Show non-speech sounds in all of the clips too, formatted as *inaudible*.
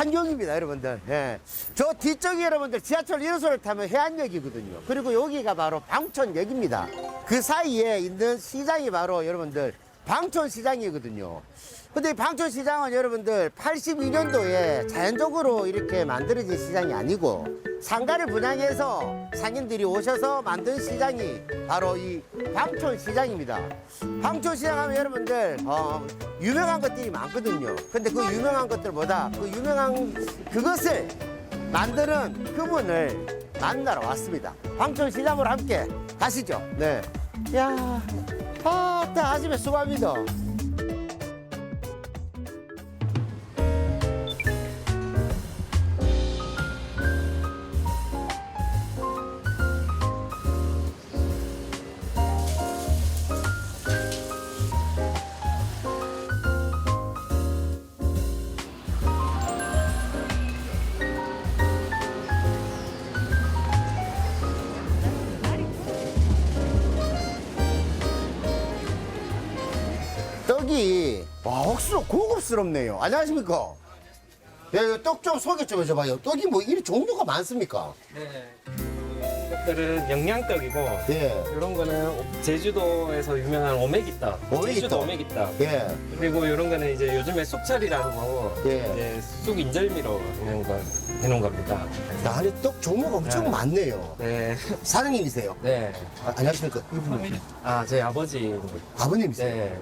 상남자 한경입니다, 여러분들. 예. 저 뒤쪽이 여러분들 지하철 1호선을 타면 해안역이거든요. 그리고 여기가 바로 방촌역입니다. 그 사이에 있는 시장이 바로 여러분들 방촌시장이거든요. 근데 이 방촌시장은 여러분들 82년도에 자연적으로 이렇게 만들어진 시장이 아니고 상가를 분양해서 상인들이 오셔서 만든 시장이 바로 이 방촌시장입니다. 방촌시장 하면 여러분들 어, 유명한 것들이 많거든요. 근데 그 유명한 것들보다 그 유명한 그것을 만드는 그분을 만나러 왔습니다. 방촌시장으로 함께 가시죠. 네. 야, 아, 다 아침에 수고합니다. 와 억수로 고급스럽네요. 안녕하십니까? 야, 떡좀 소개 좀 해줘봐요. 떡이 뭐 이리 종류가 많습니까? 네. 이것들은 영양떡이고 예, 이런 거는 제주도에서 유명한 오메기떡. 오메기떡. 제주도 오메기떡. 예, 그리고 이런 거는 이제 요즘에 쑥철이라고 예. 이제 쑥 인절미로 해놓은 거 해놓은 겁니다. 야, 안에 떡 종류가 엄청 네. 많네요. 네. 사장님이세요? 네. 아, 안녕하십니까? 이분은 아, 제 아버지. 아버님이세요? 네.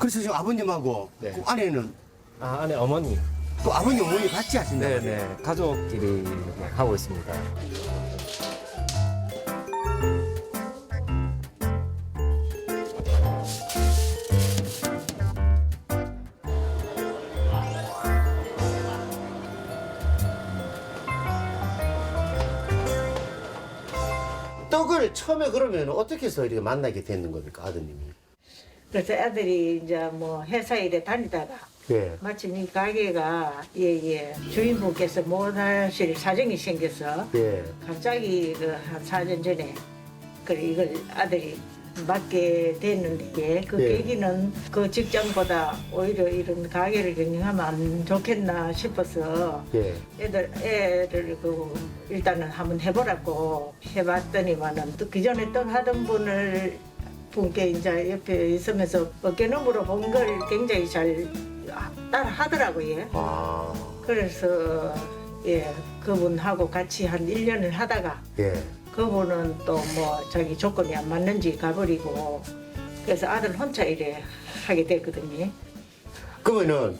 그래서 지금 아버님하고 네. 그 아내는 아, 안에 어머니. 또 아버님 어머니 같이 하신다. 네, 네. 가족끼리 하고 있습니다. 떡을 처음에 그러면 어떻게 해서 이렇게 만나게 됐는 겁니까, 아드님이? 그래서 애들이 이제 뭐 회사 일에 다니다가 예. 마침 이 가게가 예예 주인분께서 못하실 사정이 생겨서 예. 갑자기 그한 4년 전에 그 이걸 아들이 맡게 됐는데 그 예. 계기는 그 직장보다 오히려 이런 가게를 경영하면 안 좋겠나 싶어서 예. 애들 애를 그 일단은 한번 해보라고 해봤더니만은 또 그전에 떡 하던 분을 분께 이제 옆에 있으면서 어깨너머로 본 걸 굉장히 잘 따라 하더라고요. 아, 그래서 예 그분하고 같이 한 1년을 하다가 예. 그분은 또 뭐 자기 조건이 안 맞는지 가버리고 그래서 아들 혼자 일에 하게 됐거든요. 그러면은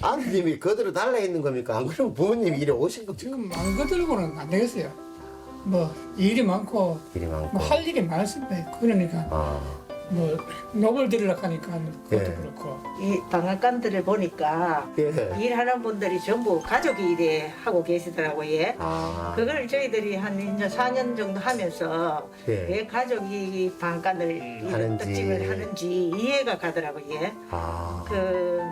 아드님이 그대로 달라 있는 겁니까? 안 그러면 부모님이 이래 오신 겁니까? 지금 안 거들고는 안 되겠어요. 뭐 일이 많고 일이 많고. 뭐 할 일이 많습니다. 그러니까 아, 뭐 녹을 들으려고 하니까 그것도 예. 그렇고 이 방앗간들을 보니까 예. 일하는 분들이 전부 가족이 일에 하고 계시더라고요. 예. 아, 그걸 저희들이 한 이제 4년 정도 하면서 예. 왜 가족이 방앗간을 이런 하는지. 떡집을 하는지 이해가 가더라고요. 예. 아, 그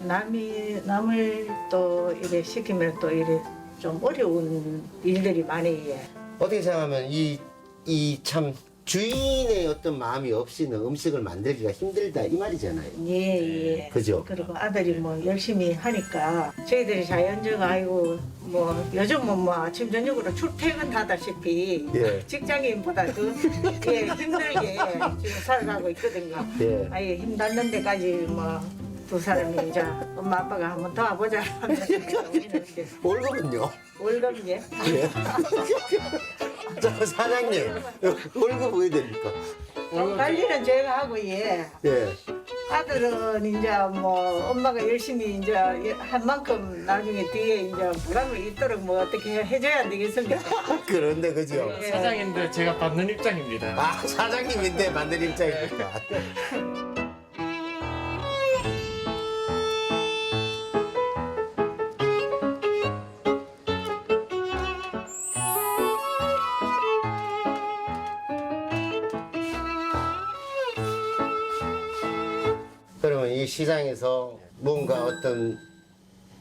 남이 남을 또 이래 시키면 또 이래 좀 어려운 일들이 많이 예. 어떻게 생각하면 이, 이 참 주인의 어떤 마음이 없이는 음식을 만들기가 힘들다 이 말이잖아요. 예, 예. 그죠? 그리고 아들이 뭐 열심히 하니까 저희들이 자연적 아이고 뭐 요즘은 뭐 아침 저녁으로 출퇴근하다시피 예. 직장인보다도 *laughs* 예, 힘들게 지금 살아가고 있거든요. 예. 아예 힘 닿는 데까지 뭐 두 사람이 이제 엄마 아빠가 한번 더 와보자 하면서 *laughs* 월급은요? 월급이 예. 자, 사장님, 월급 왜 됩니까? 돈 관리는 제가 하고 예. 예. 아들은 이제 뭐 엄마가 열심히 이제 한 만큼 나중에 뒤에 이제 보람을 있도록 뭐 어떻게 해줘야 안 되겠습니까? *laughs* 그런데, 그죠? 예. 사장인데 제가 받는 입장입니다. 아, 사장님인데 만든 입장입니까? 이 시장에서 뭔가 어떤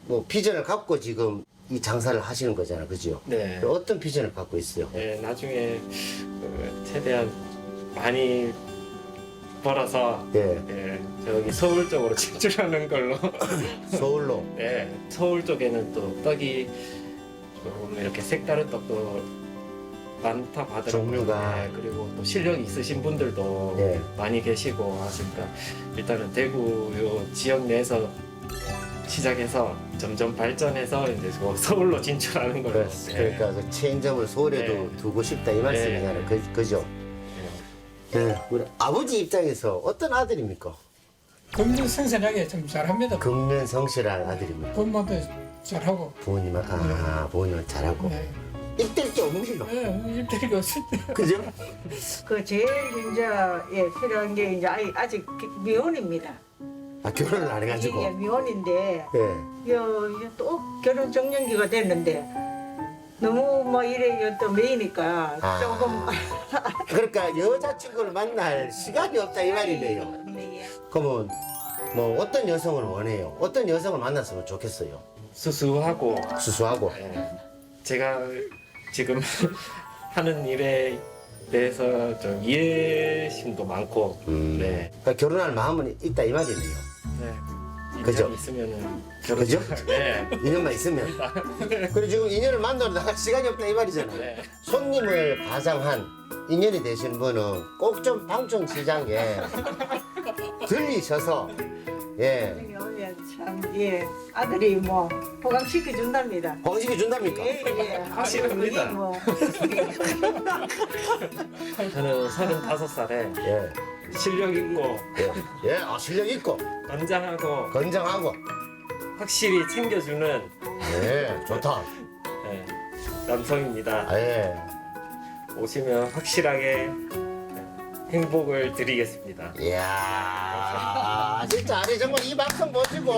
뭐 비전을 갖고 지금 이 장사를 하시는 거잖아요, 그죠? 네. 어떤 비전을 갖고 있어요? 예, 나중에 그 최대한 많이 벌어서 예. 예, 저기 서울 쪽으로 *laughs* 진출하는 걸로. *laughs* 서울로. 네, 서울 쪽에는 또 떡이 좀 이렇게 색다른 떡도 많다고 하더라고요. 종류가. 네, 그리고 또 실력 있으신 분들도 예. 많이 계시고 하니까 일단은 대구 요 지역 내에서 시작해서 점점 발전해서 이제 그 서울로 진출하는. 그래, 네. 그러니까 그 체인점을 서울에도 네. 두고 싶다 이 말씀이잖아요. 네. 그, 그죠? 네. 네. 우리 아버지 입장에서 어떤 아들입니까? 금전 생산하게 좀 잘합니다. 금면 성실한 아들입니다. 본만도 잘하고. 부모님은 아 부모님은 잘하고 네. 입댈 게 없는 길로. 네, 일들이 없을 때. 그죠? 그 제일 이제 예, 필요한 게 이제 아이- 아직 미혼입니다. 아 결혼을 안 해가지고. 예, 미혼인데 예. 요, 요또 결혼 정년기가 됐는데 너무 뭐 이래 또 메이니까 아. 조금 *laughs* 그러니까 여자친구를 만날 시간이 없다 이 말이네요. 네. 그러면 뭐 어떤 여성을 원해요? 어떤 여성을 만났으면 좋겠어요? 수수하고 수수하고. 예, 제가 지금 *laughs* 하는 일에 대해서 좀 이해심도 많고 음. 네. 그러니까 결혼할 마음은 있다 이 말이네요. 네. 그죠? 인연이 있으면은 결혼 그죠? 네. *laughs* 2년만 있으면. *laughs* 그리고 지금 인연을 만나러 나갈 시간이 없다 이 말이잖아요. 네. 손님을 가장한 인연이 되신 분은 꼭 좀 방촌 시장에 들리셔서 예 참, 예, 아들이 뭐 보강시켜 준답니다. 거시기 준답니까? 예, 예. 확실합니다. 아들이 뭐, *laughs* 저는 35살에 예, 실력 있고 예, 예, 아, 실력 있고 건장하고 건장하고 확실히 챙겨주는 예, 좋다. 네, 남성입니다. 아, 예. 오시면 확실하게 행복을 드리겠습니다. 이야, 진짜 아니 정말 이 방송 보시고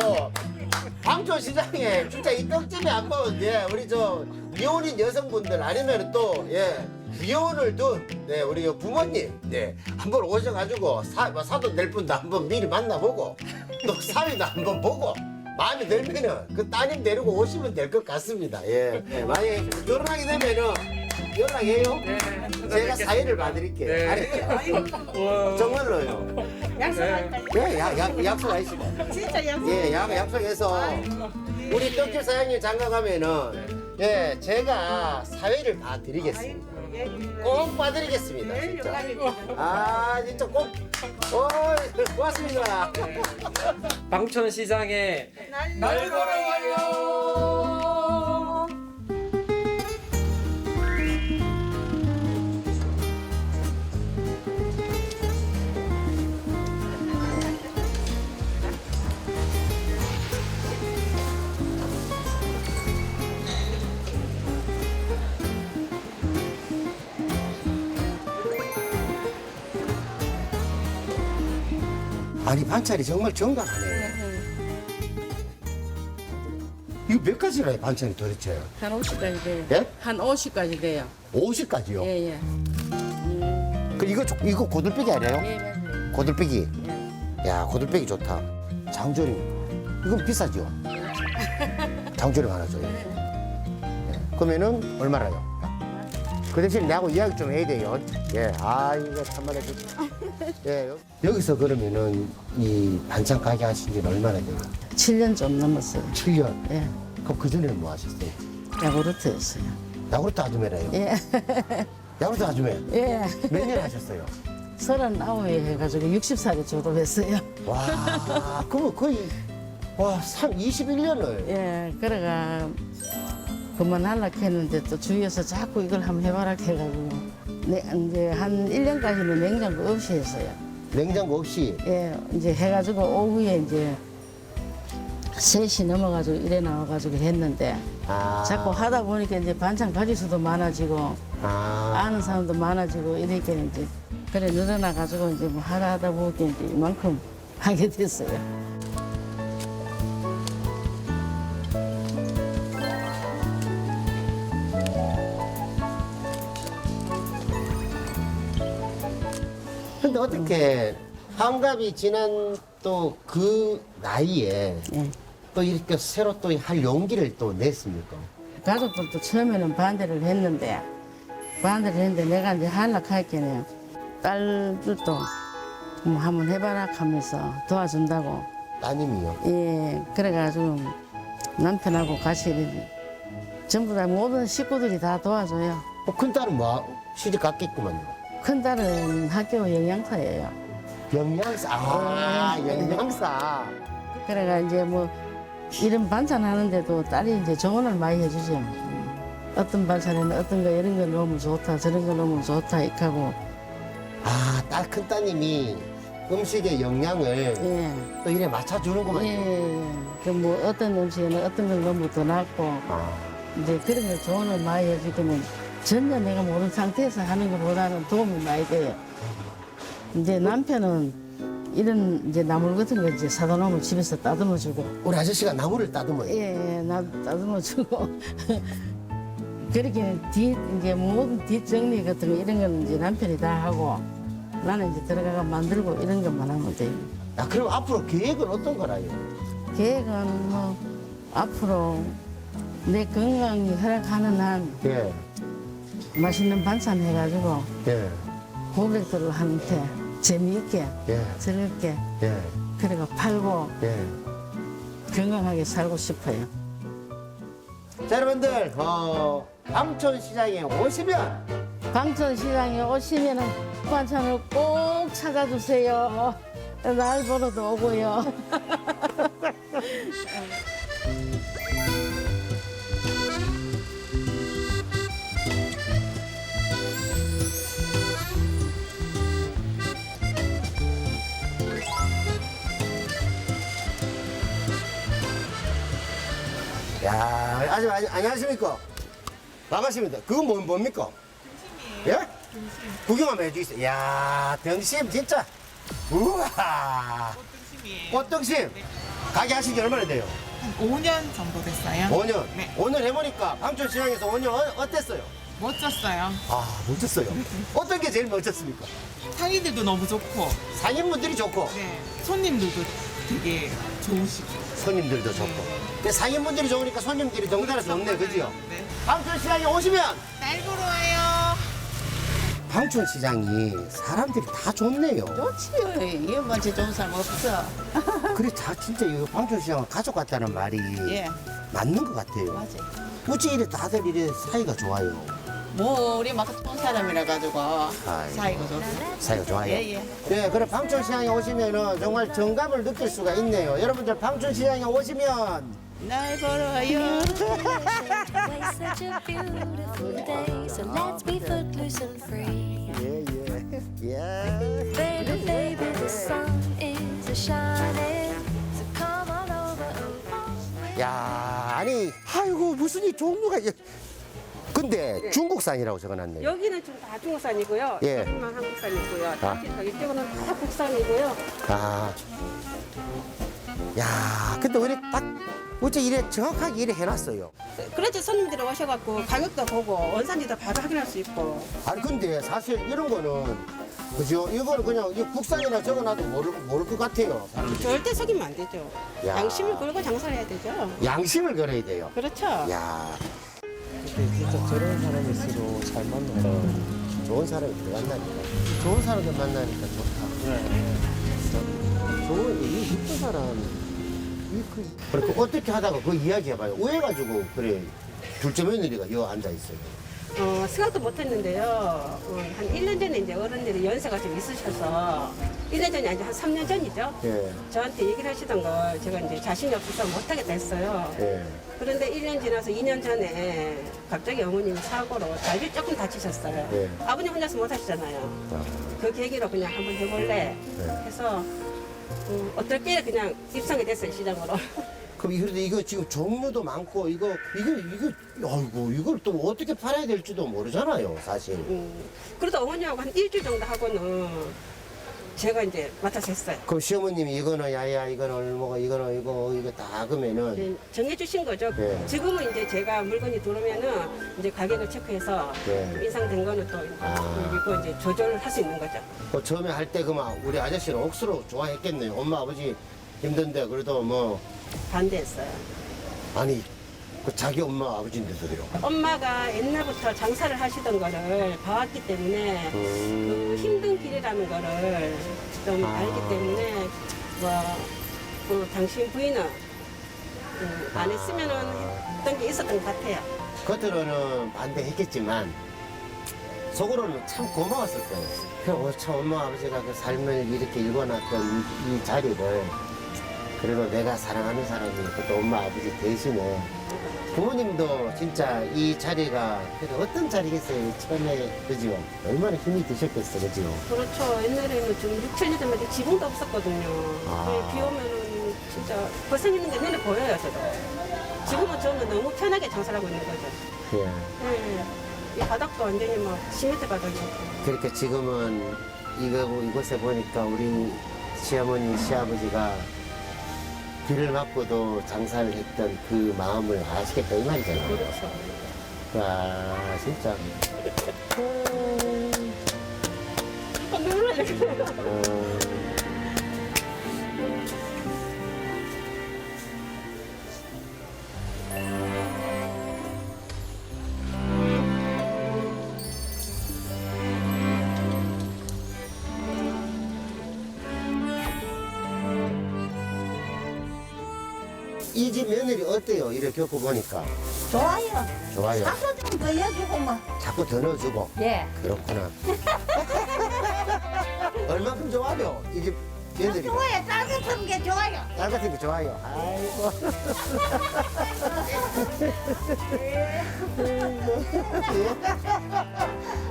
방촌 시장에 진짜 이 떡집에 한번 예, 우리 저 미혼인 여성분들 아니면 또 예. 미혼을 둔 네, 우리 요 부모님 네, 한번 오셔가지고 사, 뭐 사돈 될 분도 한번 미리 만나보고 또 사위도 한번 보고 마음에 들면은 그 따님 데리고 오시면 될 것 같습니다. 예. 예, 만약에 결혼하게 되면은 연락해요. 네, 제가 사회를 봐드릴게요. 네. 알았죠? *laughs* 정말로요. 약속할까요? 예, 야, 야, 약속하시고. 진짜 약속. 예, 약, 약속해서 우리 떡집 사장님 장가 가면은 예, 제가 사회를 봐드리겠습니다. 예, 꼭 봐드리겠습니다, 예, 진짜. 아, 진짜 꼭. 오, 고맙습니다. 방촌 시장에 날 걸어와요. 아니, 반찬이 정말 정갈하네. 이거 몇 가지나 요 반찬이 도대체? 한 50까지 돼요. 예? 한 50까지 돼요. 50가지요? 예, 예. 그 이거, 조- 이거 고들빼기 아니에요? 예, 맞아요. 고들빼기. 예. 야, 고들빼기 좋다. 장조림. 이건 비싸죠? *laughs* 장조림 하나 줘요. 예. 그러면은 얼마나요? 그 대신 내하고 이야기 좀 해야 돼요. 예, 아, 이거 참말로. *laughs* 예, 여- 여기서 그러면은 이 반찬 가게 하신 지는 얼마나 돼요? 7년 좀 넘었어요. 7년. 예. 그럼 그전에는 뭐 하셨어요? 야구르트였어요. 야구르트 아주매래요. 예. *laughs* 야구르트 아주매. 예. 몇 년 하셨어요? 39에 해가지고 60살에 졸업했어요. 와, 그러면 거의, 와, 3, 21년을. 예. 그래가 그만하려고 했는데 또 주위에서 자꾸 이걸 한번 해봐라 해가지고 네, 이제 한 1년까지는 냉장고 없이 했어요. 냉장고 없이. 예. 이제 해가지고 오후에 이제 3시 넘어가지고 일에 나와가지고 했는데 아. 자꾸 하다 보니까 이제 반찬 가지수도 많아지고 아. 아는 사람도 많아지고 이러니까 이제 그래 늘어나 가지고 이제 뭐 하다 하다 보니까 이제 이만큼 *laughs* 하게 됐어요. 근데 어떻게 환갑이 지난 또 그 나이에 예. 또 이렇게 새로 또 할 용기를 또 냈습니까? 가족들도 처음에는 반대를 했는데 반대를 했는데 내가 이제 하려고 할게는 딸들도 뭐 한번 해봐라 하면서 도와준다고. 따님이요. 예, 그래가지고 남편하고 같이 이렇게 전부 다 모든 식구들이 다 도와줘요. 어, 큰 딸은 뭐 시집 갔겠구만요. 큰 딸은 학교 영양사예요. 영양사. 아, 영양사. 그래가 이제 뭐 이런 반찬 하는데도 딸이 이제 조언을 많이 해주죠. 어떤 반찬에는 어떤 거 이런 거 넣으면 좋다, 저런 거 넣으면 좋다 이렇게 하고 아, 딸 큰 따님이 음식의 영양을 예, 또 이래 맞춰주는구만요. 예, 그 뭐 어떤 음식에는 어떤 걸 넣으면 더 낫고 아, 이제 그런 걸 조언을 많이 해주면 전혀 내가 모르는 상태에서 하는 것보다는 도움이 많이 돼요. 이제 남편은 이런 이제 나물 같은 거 이제 사다 놓으면 집에서 따듬어 주고 우리 아저씨가 나무를 따듬어요. 예, 나 따듬어 주고 *laughs* 그렇게 뒤 이제 모든 뒷 정리 같은 거 이런 거는 이제 남편이 다 하고 나는 이제 들어가가 만들고 이런 것만 하면 돼요. 야, 그럼 앞으로 계획은 어떤 거라요? 계획은 뭐 앞으로 내 건강이 허락하는 한 예, 맛있는 반찬 해가지고 예, 고객들한테 재미있게 예, 즐겁게 예, 그리고 팔고 예. 건강하게 살고 싶어요. 자, 여러분들, 어, 암촌 시장에 오시면 방천시장에 오시면 은 반찬을 꼭 찾아주세요. 날 보러도 오고요. *laughs* 야, 아니, 안녕하십니까? 반갑습니다. 그건 뭐, 뭡니까? 예? 구경 한번 해주세요. 야, 등심 진짜. 우와. 꽃등심. 가게 하신 지 얼마나 돼요? 5년 정도 됐어요. 5년. 네. 오늘 해보니까 방촌 시장에서 5년 어, 어땠어요? 멋졌어요. 아, 멋졌어요. *laughs* 어떤 게 제일 멋졌습니까? 상인들도 너무 좋고, 상인분들이 좋고, 네. 손님들도 되게 좋으시고. 손님들도 좋고. 근데 상인분들이 좋으니까 손님들이 덩달아 좋네, 그지요? 네. 방촌 시장에 오시면 날 보러 와요. 방촌 시장이 사람들이 다 좋네요. 좋지요. 이게 먼저 좋은 사람 없어. *laughs* 그래, 다 진짜 이 방촌 시장은 가족 같다는 말이 예, 맞는 것 같아요. 맞아요. 어찌 이래 다들 이래 사이가 좋아요. 뭐 우리 막 좋은 사람이라 가지고 아이고. 사이가 좋다. 사이가 좋아요. 예, 예. 네, 그래 방촌시장에 오시면은 정말 정감을 느낄 수가 있네요. 여러분들 방촌시장에 오시면 날 보러 와요. Today's such a beautiful day, so let's be footloose and free. 예, 예, 예. Baby, baby, the sun is a shining, so come on over and walk with 야, 아니, 아이고 무슨 이 종류가 이- 근데 중국산이라고 적어놨네요. 여기는 지금 다 중국산이고요. 예. 여기만 한국산이고요. 아. 아. 이쪽은 다 국산이고요. 아, 야, 근데 왜 이래 딱 어째 이래 정확하게 이래 해놨어요. 그래도 손님들이 오셔갖고 가격도 보고 원산지도 바로 확인할 수 있고. 아니 근데 사실 이런 거는 그죠? 이거는 그냥 이 국산이라 적어놔도 모를, 모를 것 같아요. 절대 속이면 안 되죠. 야. 양심을 걸고 장사를 해야 되죠. 양심을 걸어야 돼요. 그렇죠. 야, 진짜 저런 사람일수록 잘 만나요. 좋은 사람이 만나니까. 좋은 사람들 만나니까 좋다. 좋은, 이 이쁜 사람. 이 그, 그렇게 어떻게 하다가 그 이야기 해봐요. 왜 가지고 그래 둘째 며느리가 여 앉아 있어요. 어, 생각도 못 했는데요. 어, 한 1년 전에 이제 어른들이 연세가 좀 있으셔서 1년 전이 아니죠. 한 3년 전이죠. 예, 저한테 얘기를 하시던 걸 제가 이제 자신이 없어서 못하겠다 했어요. 예. 그런데 1년 지나서 2년 전에 갑자기 어머님이 사고로 다리 조금 다치셨어요. 네. 아버님 혼자서 못 하시잖아요. 아, 그 계기로 그냥 한번 해볼래 네. 해서 음, 어떻게 그냥 입성이 됐어요 시장으로. *laughs* 그럼 그래도 이거 지금 종류도 많고 이거 이거 이거 아이고 이걸 또 어떻게 팔아야 될지도 모르잖아요, 사실. 음, 그래도 어머니하고 한 일주일 정도 하고는 제가 이제 맡아서 했어요. 그럼 시어머님이 이거는 야야 이거는 얼마고 이거는 이거 이거 다 그러면은 이제 정해주신 거죠. 네. 지금은 이제 제가 물건이 들어오면은 이제 가격을 체크해서 네. 인상된 거는 또 아. 이거 이제 조절을 할 수 있는 거죠. 그 처음에 할 때 그만 우리 아저씨는 억수로 좋아했겠네요. 엄마 아버지 힘든데 그래도 뭐 반대했어요. 아니 그 자기 엄마 아버지인데도 그래요. 엄마가 옛날부터 장사를 하시던 거를 봐왔기 때문에 그 힘든 길이라는 거를 좀 아. 알기 때문에 뭐그 당신 부인은 그안 했으면은 했던 게 있었던 것 같아요. 겉으로는 반대했겠지만 속으로는 참 고마웠을 거예요. 그참 엄마 아버지가 그 삶을 이렇게 일궈놨던 이, 이 자리를 그래도 내가 사랑하는 사람이 또 엄마 아버지 대신에 부모님도 진짜 이 자리가 그래도 어떤 자리겠어요 처음에 그죠 얼마나 힘이 드셨겠어 그죠 그렇죠. 옛날에는 좀 6, 7년 전에 지붕도 없었거든요. 아. 네, 비 오면은 진짜 고생했는 게 눈에 보여요, 저도. 지금은 저는 너무 편하게 장사를 하고 있는 거죠. 예. 네. 이 바닥도 완전히 막 시멘트 바닥이었고. 그렇게 지금은 이거 이곳에 보니까 우리 시어머니 시아버지가 비를 맞고도 장사를 했던 그 마음을 아시겠다 이 말이잖아요. 그렇죠. 와 진짜. 어, 눈물 나려고. 어, 이 집 며느리 어때요? 이렇게 겪고 보니까 좋아요. 좋아요. 밥도 좀 더해주고 뭐. 자꾸 더 넣어주고 예. 그렇구나. *laughs* 얼마큼 좋아요? 이집 며느리. 좋아요. 따뜻한 게 좋아요. 딸 같은 게 좋아요. 아이고. *laughs*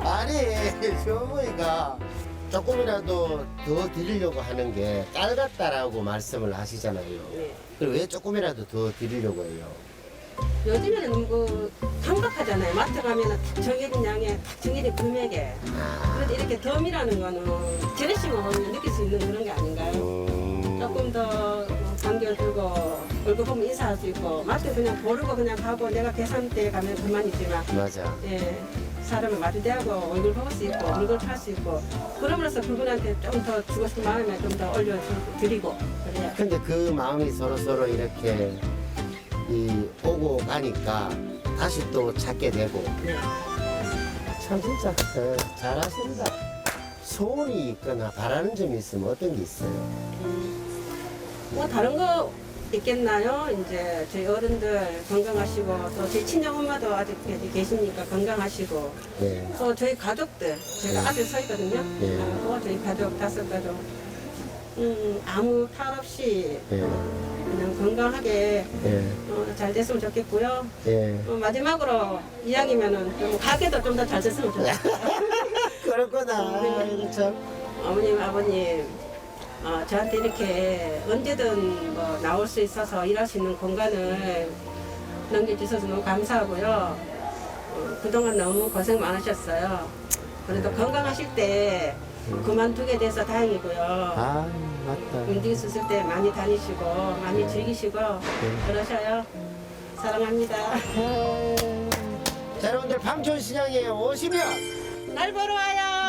아니, *laughs* 시어머니가 조금이라도 더 드리려고 하는 게딸 같다라고 말씀을 하시잖아요. 네. 그럼 왜 조금이라도 더 드리려고 해요? 요즘에는 너무 강박하잖아요. 마트 가면은 딱 정해진 양에 딱 정해진 금액에. 그런데 이렇게 덤이라는 거는 하면 느낄 수 있는 그런 게 아닌가요? 음, 조금 더 간결 들고 얼굴 보면 인사할 수 있고 마트 그냥 모르고 그냥 가고 내가 계산대에 가면 그만이지만 맞아. 예, 사람을 마주대하고 얼굴 볼 수 있고 물건 팔수 있고 그럼으로써 그분한테 좀 더 주고 싶은 마음에 좀 더 올려드리고 그래야 근데 그 마음이 서로 서로 이렇게 이 오고 가니까 다시 또 찾게 되고 네. 참 진짜 어, 잘하신다. 소원이 있거나 바라는 점이 있으면 어떤 게 있어요? 뭐 다른 거 있겠나요? 이제 저희 어른들 건강하시고 또 저희 친정 엄마도 아직 계시니까 건강하시고 네. 또 저희 가족들 제가 네. 아들 서 있거든요. 네. 또 저희 가족 다섯 가족 음, 아무 탈 없이 예, 그냥 건강하게 예, 어, 잘 됐으면 좋겠고요. 예. 어, 마지막으로 이왕이면은 좀 가게도 좀 더 잘 됐으면 좋겠어요. *laughs* 그렇구나. 네. 참. 어머님, 아버님, 어, 저한테 이렇게 언제든 뭐 나올 수 있어서 일할 수 있는 공간을 넘겨주셔서 너무 감사하고요. 어, 그동안 너무 고생 많으셨어요. 그래도 건강하실 때 그만두게 돼서 다행이고요. 아, 맞다. 움직일 수 있을 때 많이 다니시고 많이 즐기시고 그러셔요. 사랑합니다. 자, 여러분들 방촌시장에 오시면 날 보러 와요.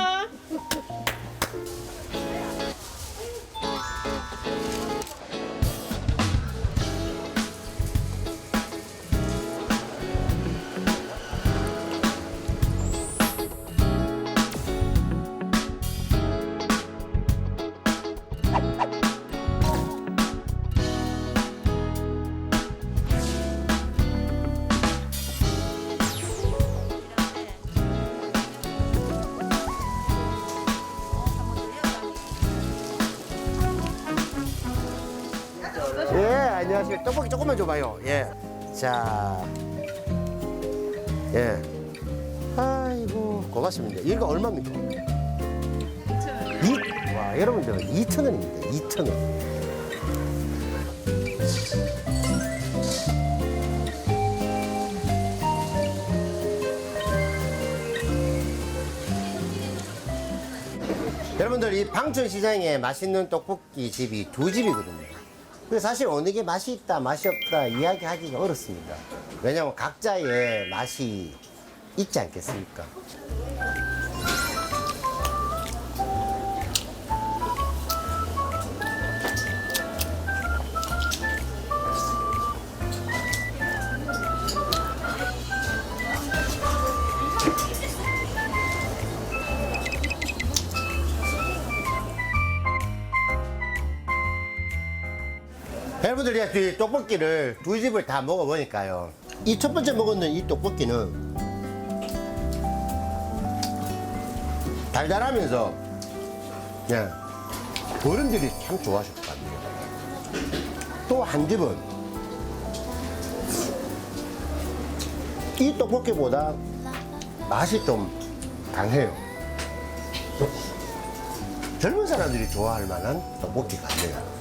안녕하세요. 떡볶이 조금만 줘봐요. 예. 자. 예. 아이고, 고맙습니다. 이거 얼마입니까? 2천 와, 여러분들, 2천 원입니다. 2천 원. 여러분들, 이 방촌시장에 맛있는 떡볶이 집이 두 집이거든요. 근데 사실 어느 게 맛이 있다, 맛이 없다 이야기하기가 어렵습니다. 왜냐하면 각자의 맛이 있지 않겠습니까? 여러분들이 이 떡볶이를 두 집을 다 먹어보니까요. 이 첫 번째 먹었는 이 떡볶이는 달달하면서 그냥 어른들이 참 좋아하실 것 같네요. 또 한 집은 이 떡볶이보다 맛이 좀 강해요. 젊은 사람들이 좋아할 만한 떡볶이 같네요.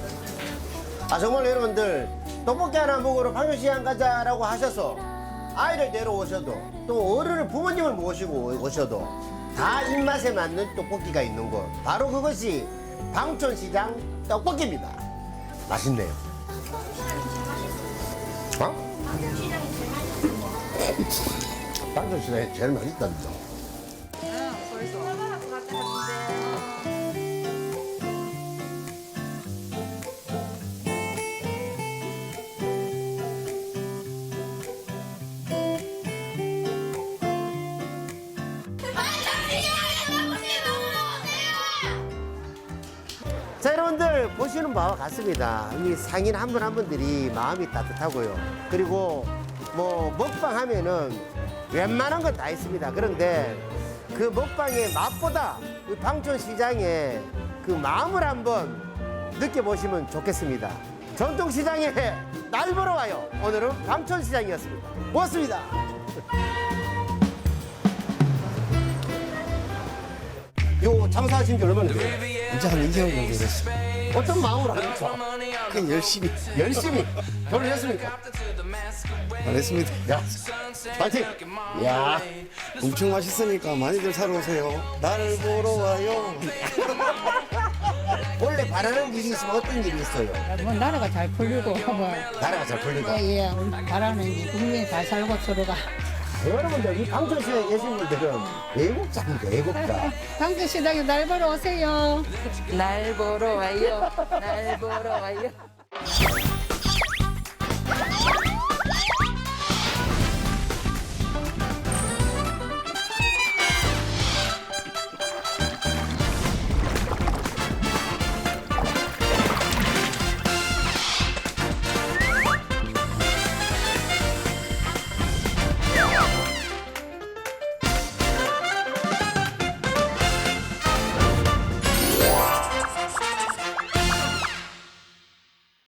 아 정말 여러분들 떡볶이 하나 먹으러 방효시장 가자라고 하셔서 아이를 데려오셔도 또 어른을 부모님을 모시고 오셔도 다 입맛에 맞는 떡볶이가 있는 곳. 바로 그것이 방촌시장 떡볶이입니다. 맛있네요. 어? 방촌시장이 제일 맛있답니다 자 보시는 바와 같습니다. 이 상인 한 분 한 분들이 마음이 따뜻하고요. 그리고 뭐 먹방 하면은 웬만한 건 다 있습니다. 그런데 그 먹방의 맛보다 이 방촌 시장의 그 마음을 한번 느껴보시면 좋겠습니다. 전통 시장에 날 보러 와요. 오늘은 방촌 시장이었습니다. 고맙습니다. 요 장사하신 지 얼마나 돼요? 이제 한 2개월 정도 됐어요. 어떤 마음으로 하셨죠? 그냥 열심히 열심히 결혼했습니까? 안 했습니다. 야, 파이팅! 야, 엄청 맛있으니까 많이들 사러 오세요. 나를 보러 와요. *laughs* 원래 바라는 일이 있으면 어떤 일이 있어요? 뭐 나라가 잘 풀리고 뭐 나라가 잘 풀리고. 예, 우리 바라는 게 국민이 잘 살고 서로가 여러분들, 이 방촌시장에 계신 분들은 애국자입니다, 애국자. *laughs* 당근 시장에 날 보러 오세요. 날 보러 와요. 날 보러 와요.